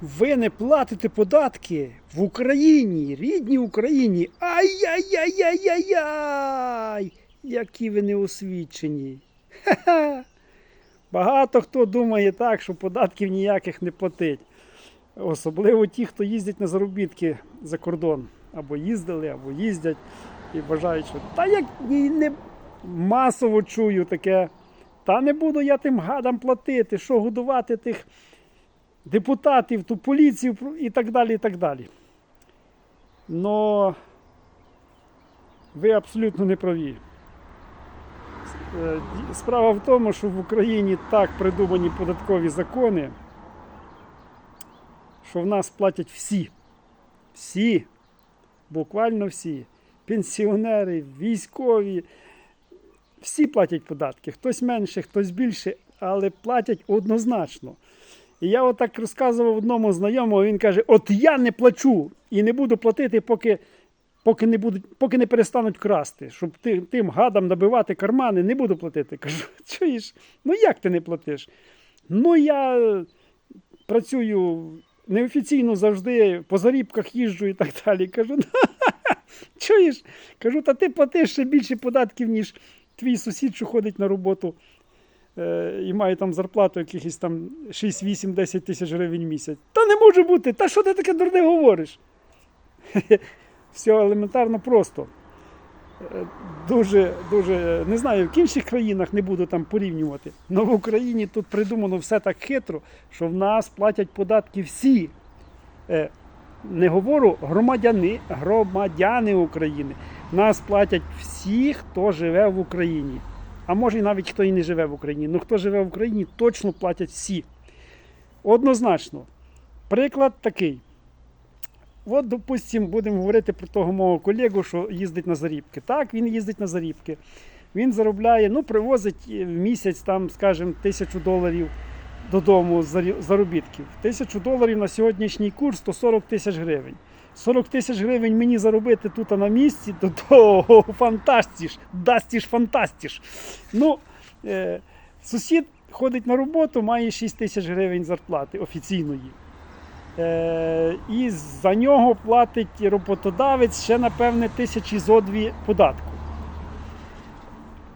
ви не платите податки в Україні, рідній Україні. Ай-яй-яй-яй-яй! Які ви неосвічені. Ха-ха. Багато хто думає так, що податків ніяких не платить. Особливо ті, хто їздять на заробітки за кордон. Або їздили, або їздять і вважають, що та як не масово чую таке. Та не буду я тим гадам платити, що годувати тих депутатів, ту поліцію і так далі. і так далі. Но ви абсолютно не праві. Е, Справа в тому, що в Україні так придумані податкові закони, що в нас платять всі. Всі, буквально всі. Пенсіонери, військові, всі платять податки. Хтось менше, хтось більше, але платять однозначно. І я отак розказував одному знайомому, він каже: От я не плачу і не буду платити, поки, поки, не, будуть, поки не перестануть красти. Щоб ти, тим гадам набивати кармани, не буду платити. Кажу, чуєш, ну як ти не платиш? Ну я е, працюю неофіційно завжди, по зарібках їжджу і так далі. Кажу, ну, чуєш? Кажу, та ти платиш ще більше податків, ніж твій сусід, що ходить на роботу і має там зарплату якихось там 6, 8, 10 тисяч гривень в місяць. Та не може бути! Та що ти таке дурне говориш? Все елементарно просто. Е, Дуже, дуже, не знаю, в інших країнах не буду там порівнювати. Але в Україні тут придумано все так хитро, що в нас платять податки всі. Е, Не говорю громадяни, громадяни України. Нас платять всі, хто живе в Україні. А може і навіть хто і не живе в Україні. Ну хто живе в Україні, точно платять всі. Однозначно. Приклад такий. От, допустимо, будемо говорити про того мого колегу, що їздить на зарібки. Так, він їздить на зарібки. Він заробляє, ну, привозить в місяць, там, скажімо, тисячу доларів додому заробітків. Тисячу доларів на сьогоднішній курс то 40 тисяч гривень. 40 тисяч гривень мені заробити тут на місці, то то фантастіш, дастіш фантастіш. Ну, е, сусід ходить на роботу, має 6 тисяч гривень зарплати офіційної. Е, і за нього платить роботодавець ще, напевне, тисячі зо дві податку.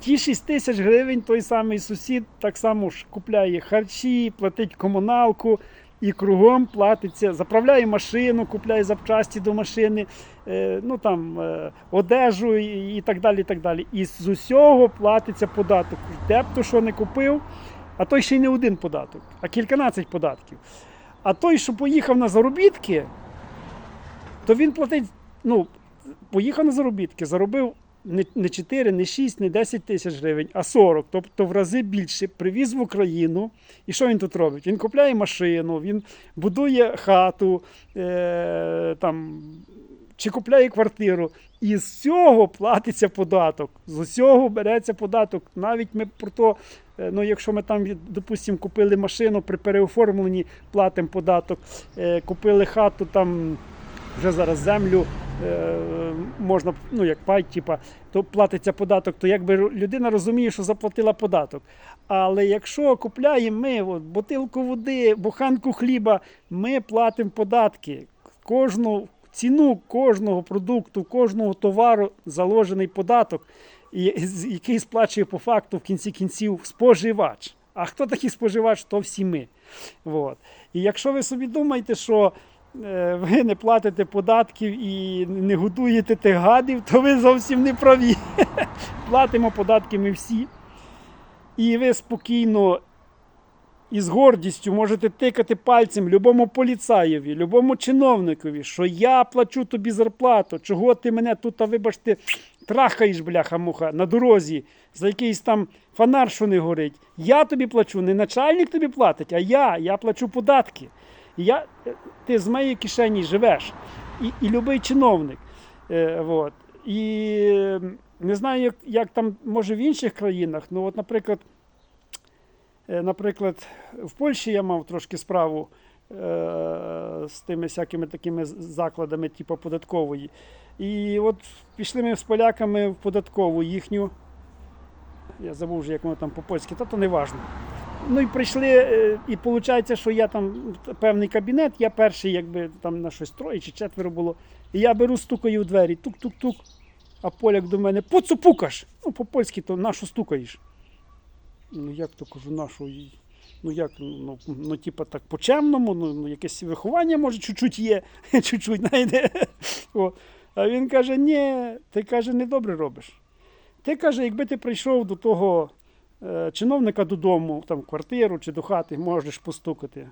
Ті 6 тисяч гривень той самий сусід так само ж купляє харчі, платить комуналку і кругом платиться, заправляє машину, купляє запчасті до машини, е, ну там е, одежу і, так далі. І так далі. І з усього платиться податок. Де б то що не купив, а той ще й не один податок, а кільканадцять податків. А той, що поїхав на заробітки, то він платить, ну, поїхав на заробітки, заробив не, не 4, не 6, не 10 тисяч гривень, а 40, тобто в рази більше, привіз в Україну. І що він тут робить? Він купляє машину, він будує хату, е, там, чи купляє квартиру. І з цього платиться податок. З усього береться податок. Навіть ми про то, е, ну якщо ми там, допустимо, купили машину при переоформленні, платимо податок, е, купили хату там. Вже зараз землю е, можна, ну як пай, типа, то платиться податок, то якби людина розуміє, що заплатила податок. Але якщо купляємо ми от, бутилку води, буханку хліба, ми платимо податки. Кожну ціну кожного продукту, кожного товару заложений податок, який сплачує по факту в кінці кінців споживач. А хто такий споживач, то всі ми. От. І якщо ви собі думаєте, що ви не платите податків і не годуєте тих гадів, то ви зовсім не праві. Платимо податки ми всі. І ви спокійно і з гордістю можете тикати пальцем любому поліцаєві, любому чиновникові, що я плачу тобі зарплату, чого ти мене тут, а, вибачте, трахаєш, бляха-муха, на дорозі, за якийсь там фонар, що не горить. Я тобі плачу, не начальник тобі платить, а я, я плачу податки. Я, е, ти з моєї кишені живеш. І, і любий чиновник. Е, вот. І не знаю, як, як там може в інших країнах. Ну, от, наприклад, е, наприклад, в Польщі я мав трошки справу е, з тими всякими такими закладами, типу податкової. І от пішли ми з поляками в податкову їхню. Я забув вже, як воно там по-польськи, та то не важно. Ну і прийшли, е, і виходить, що я там певний кабінет, я перший, якби там на щось троє чи четверо було. І я беру, стукаю в двері, тук-тук-тук. А поляк до мене, поцу пукаш? Ну, по-польськи, то нашу стукаєш. Ну як то кажу, нашу. Ну як, ну, ну типа так по-чемному, ну, ну якесь виховання, може, чуть-чуть є, чуть-чуть, знаєте. О. А він каже: ні, ти каже, недобре робиш. Ти каже, якби ти прийшов до того чиновника додому, там, квартиру чи до хати, можеш постукати.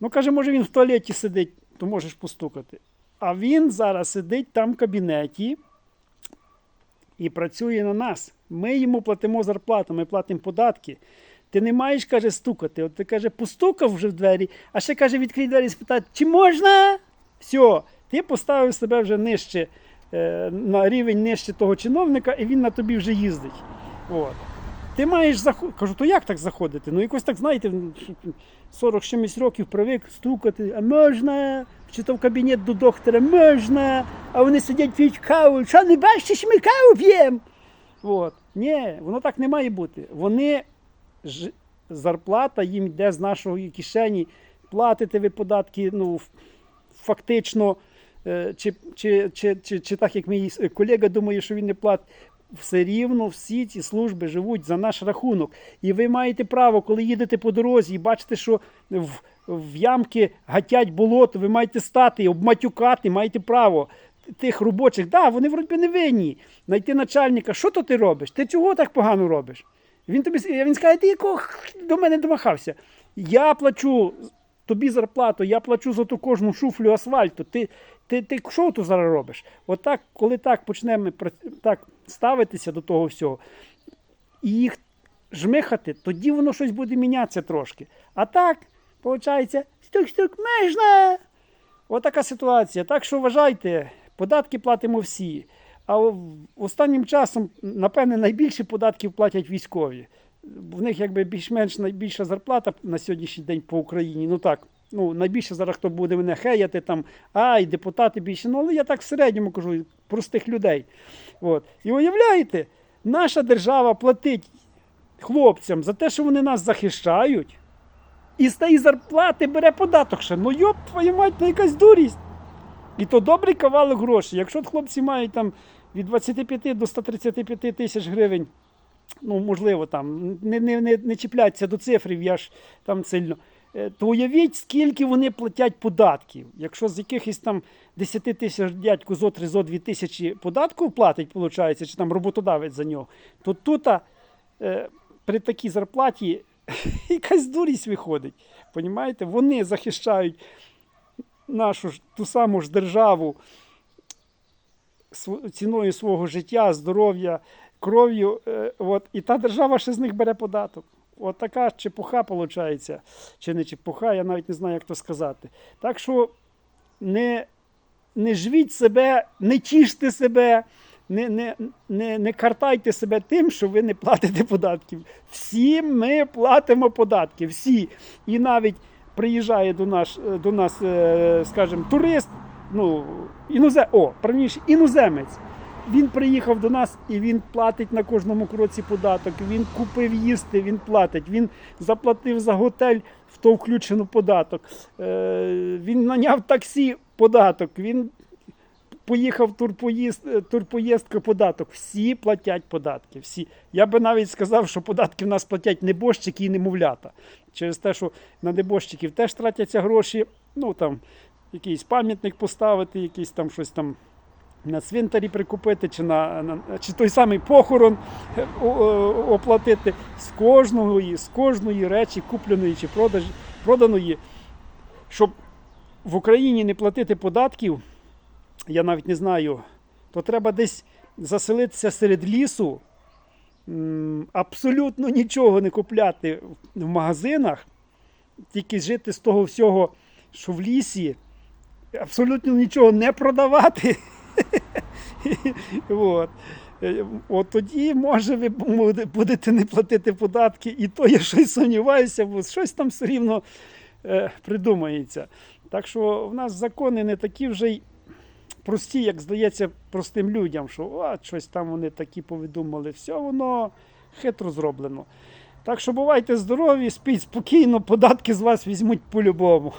Ну, каже, може він в туалеті сидить, то можеш постукати. А він зараз сидить там в кабінеті і працює на нас. Ми йому платимо зарплату, ми платимо податки. Ти не маєш, каже, стукати. От ти каже, постукав вже в двері, а ще каже, відкрий двері і спитати, чи можна? Все, ти поставив себе вже нижче, е, на рівень нижче того чиновника, і він на тобі вже їздить. От. Ти маєш заходити. Кажу, то як так заходити? Ну якось так, знаєте, 40 чимось років привик стукати, а можна? Чи то в кабінет до доктора можна, а вони сидять п'ють каву. Що не бачиш, ми каву п'ємо? От. Ні, воно так не має бути. Вони ж, зарплата їм йде з нашої кишені. Платите ви податки, ну, фактично, е, чи, чи, чи, чи, чи так як мій колега думає, що він не платить. Все рівно всі ці служби живуть за наш рахунок. І ви маєте право, коли їдете по дорозі і бачите, що в, в ямки гатять болото, ви маєте стати, обматюкати, маєте право тих робочих. Да, вони вроді не винні. Найти начальника, що то ти робиш? Ти чого так погано робиш? Він тобі він скаже, ти якого до мене домахався? Я плачу тобі зарплату, я плачу за ту кожну шуфлю асфальту. Ти, ти, ти що тут зараз робиш? Отак, коли так почнемо так ставитися до того всього, і їх жмихати, тоді воно щось буде мінятися трошки. А так, виходить, стук-стук, можна. Отака ситуація. Так що вважайте, податки платимо всі. А останнім часом, напевне, найбільше податків платять військові. В них якби більш-менш найбільша зарплата на сьогоднішній день по Україні. Ну так, ну найбільше зараз хто буде мене хеяти, там, ай, депутати більше. Ну, але я так в середньому кажу, простих людей. От. І уявляєте, наша держава платить хлопцям за те, що вони нас захищають, і з тієї зарплати бере податок ще. Ну йоп, твою мать, ну якась дурість. І то добрий кавалок грошей. Якщо хлопці мають там від 25 до 135 тисяч гривень, ну можливо, там не, не, не, не чіпляться до цифрів, я ж там сильно. е, То уявіть, скільки вони платять податків. Якщо з якихось там 10 тисяч дядько зо 3 зо 2 тисячі податків платить, виходить, чи там роботодавець за нього, то тут е, при такій зарплаті якась дурість виходить. Понімаєте? Вони захищають нашу ж ту саму ж державу ціною свого життя, здоров'я, кров'ю. е, От, і та держава ще з них бере податок. От така чепуха виходить. Чи не чепуха, я навіть не знаю, як то сказати. Так що не, не жвіть себе, не тіште себе. Не, не, не, не картайте себе тим, що ви не платите податків. Всі ми платимо податки, всі. І навіть приїжджає до, наш, до нас, е, скажімо, турист, ну, інозе, о, правніше, іноземець. Він приїхав до нас і він платить на кожному кроці податок. Він купив їсти, він платить. Він заплатив за готель, в то включено податок. Е, він наняв таксі податок. Він поїхав турпоїзд, е, турпоїздка податок. Всі платять податки. Всі. Я би навіть сказав, що податки в нас платять небожчики і немовлята. Через те, що на небожчиків теж тратяться гроші. Ну там якийсь пам'ятник поставити, якийсь там щось там. На цвинтарі прикупити, чи на, на чи той самий похорон е, оплатити з кожної, з кожної речі, купленої чи продаж, проданої, щоб в Україні не платити податків, я навіть не знаю, то треба десь заселитися серед лісу, абсолютно нічого не купляти в магазинах, тільки жити з того всього, що в лісі, абсолютно нічого не продавати. От. От тоді, може, ви будете не платити податки, і то я щось сумніваюся, бо щось там все рівно е, придумається. Так що в нас закони не такі вже й прості, як здається простим людям, що а, щось там вони такі повідомили. Все воно хитро зроблено. Так що бувайте здорові, спіть спокійно, податки з вас візьмуть по-любому.